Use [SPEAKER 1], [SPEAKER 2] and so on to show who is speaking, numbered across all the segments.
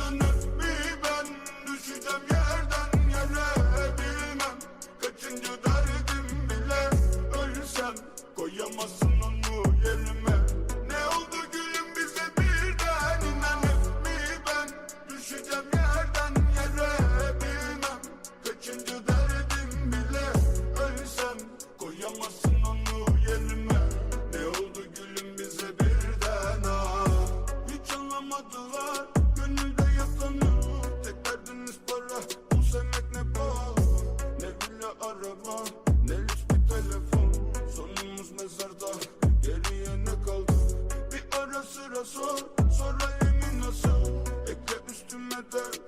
[SPEAKER 1] I'm
[SPEAKER 2] not. birthday.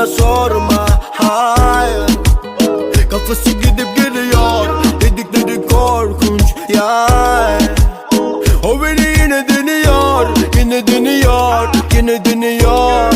[SPEAKER 2] bana sorma Hayır. Kafası gidip geliyor Dedikleri korkunç ya O beni yine deniyor Yine deniyor Yine deniyor.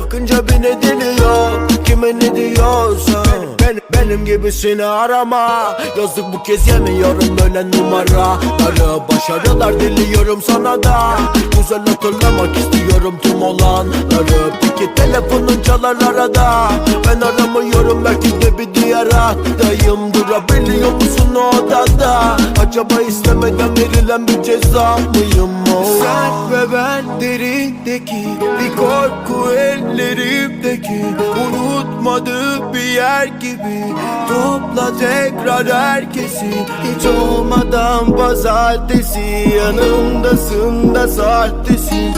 [SPEAKER 2] Bakınca beni deniyor Kime ne diyorsa ben, benim gibisini arama. Yazık bu kez yemiyorum öyle numaraları Başarılar diliyorum sana da. Güzel hatırlamak istiyorum tüm olanları. Peki telefonun çalar arada. Ben aramıyorum belki de bir diğer hattayım Durabiliyor musun o odada Acaba istemeden bir verilen bir ceza mıyım o? Sen ve ben derindeki bir korku ellerimdeki Unutmadığı bir yer gibi Topla tekrar herkesi. Hiç
[SPEAKER 3] olmadan pazartesi Yanımdasın da sahtesin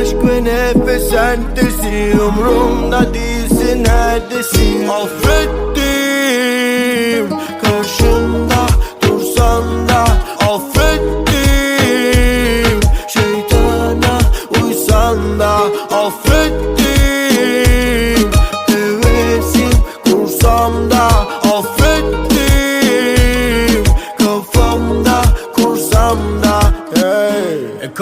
[SPEAKER 3] Aşk ve nefes entesi Umrumda değilsin neredesin? Affettim Karşımda dursan da Affettim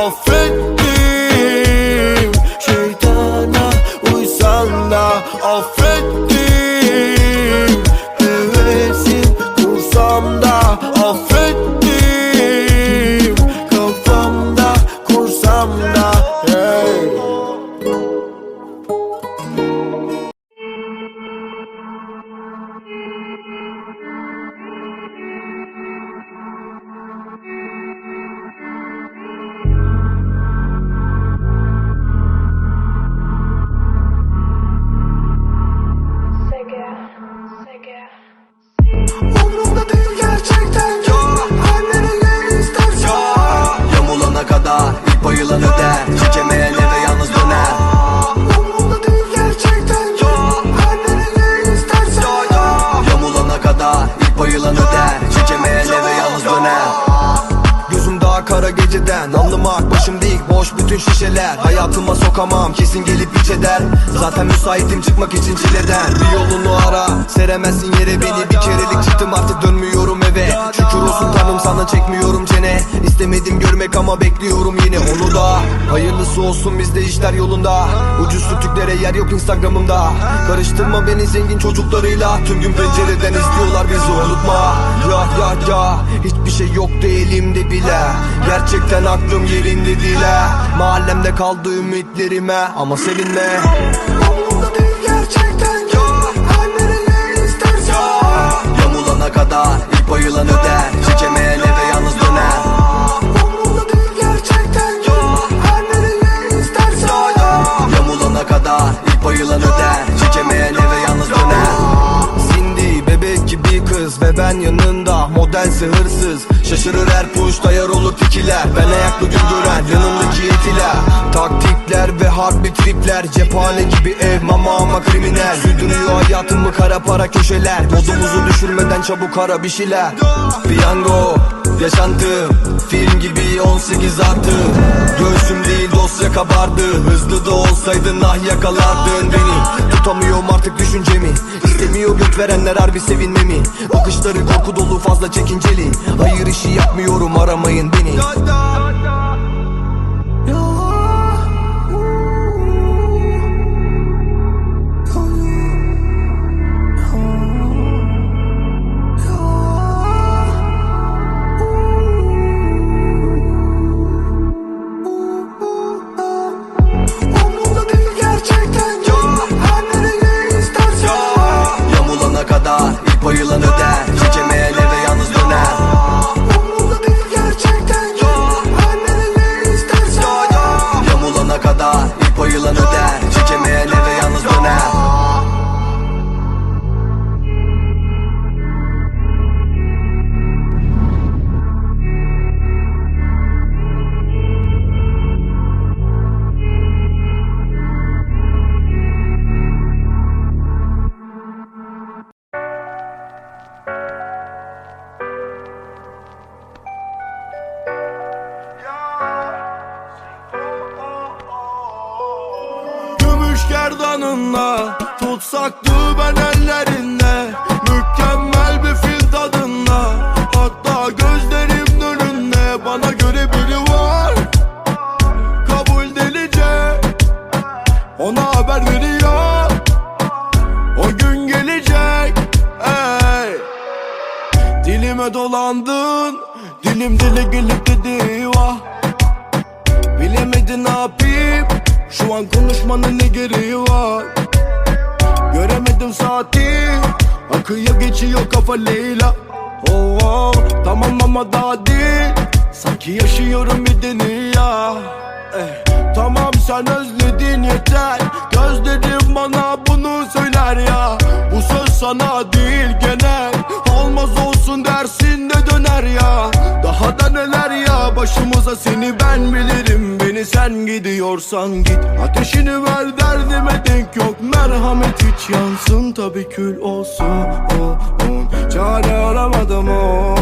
[SPEAKER 3] Affettim. Şeytana uysan da Affettim. Hevesim kursam da Affettim
[SPEAKER 4] geceden Anlamak başım değil boş bütün şişeler. Hayatıma sokamam kesin gelip iç eder. Zaten müsaitim çıkmak için çileden. Bir yolunu ara seremezsin yere beni. Bir kerelik çıktım artık dönmüyorum eve. Şükür olsun tanrım sana çekmiyorum çene. İstemedim görmek ama bekliyorum yine onu da. Hayırlısı olsun bizde işler yolunda. Ucuz sütüklere yer yok instagramımda. Karıştırma beni zengin çocuklarıyla. Tüm gün pencereden izliyorlar bizi unutma. Ya ya ya. Hiçbir şey yoktu elimde bile. Gerçekten aklım yerinde değil. ha. Mahallemde kaldı ümitlerime ama sevinme
[SPEAKER 5] Umrumda değil gerçekten Her nereye istersen.
[SPEAKER 4] Yamulana kadar ilk bayılan öder. Çekemeyene Şaşırır her push dayar olur tikiler. Ben ayaklı gün gören yanımdaki etiler Taktikler ve harbi tripler. Cephane gibi ev mama ama kriminal. Sürdürüyor hayatımı kara para köşeler. Modumuzu düşürmeden çabuk ara bir şeyler. Piyango yaşantım Film gibi 18 artı. Göğsüm değil dosya kabardı. Hızlı da olsaydın ah yakalardın beni. Tutamıyorum artık düşüncemi. İstemiyor göt verenler harbi sevinmemi. Bakışları korku dolu fazla çekinceli. Hayır işi yapmıyorum aramayın beni
[SPEAKER 3] Göremedim saati. Akıyor geçiyor kafa Leyla. Oh, oh, Tamam ama daha değil. Sanki yaşıyorum bir dünya. Eh, Tamam sen özledin yeter. Gözlerim bana bunu söyler ya. Bu söz sana değil genel. Olmaz olsun dersin de döner ya. Daha da neler ya başımıza seni ben bilirim Beni sen gidiyorsan git. Ateşini ver derdime denk yok. Merhamet hiç yansın. Tabi kül olsun oh, oh. Çare aramadım o.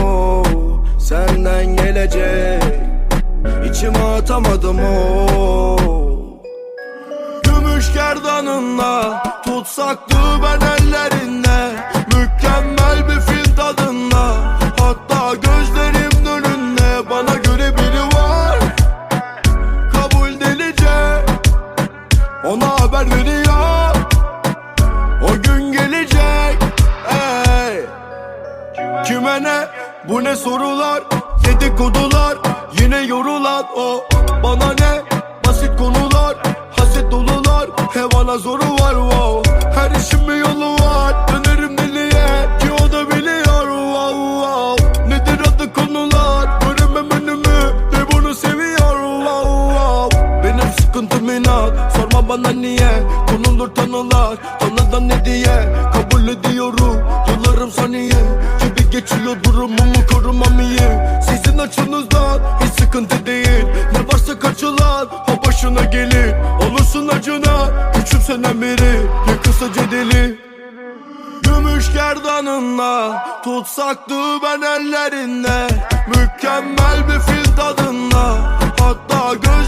[SPEAKER 3] Senden gelecek. İçime atamadım o. Gümüş gerdanınla Tutsaktı ben ellerinde Bana ne? Basit konular Haset dolular hevana zoru var wow. Her işin bir yolu var Dönerim deliye ki o da biliyor wow, wow. Nedir adı konular? Göremem önümü de bunu seviyor wow, wow. Benim sıkıntım inat Sorma bana niye? Konulur tanılar Tanıdan ne diye? Kabul ediyorum Yıllarım saniye. Gibi geçiyor durumumu başına gelir. Olursun acına küçümsenen biri Yakılsa cedeli. Gümüş gerdanınla Tutsaktı ben ellerinde Mükemmel bir fil tadında Hatta göz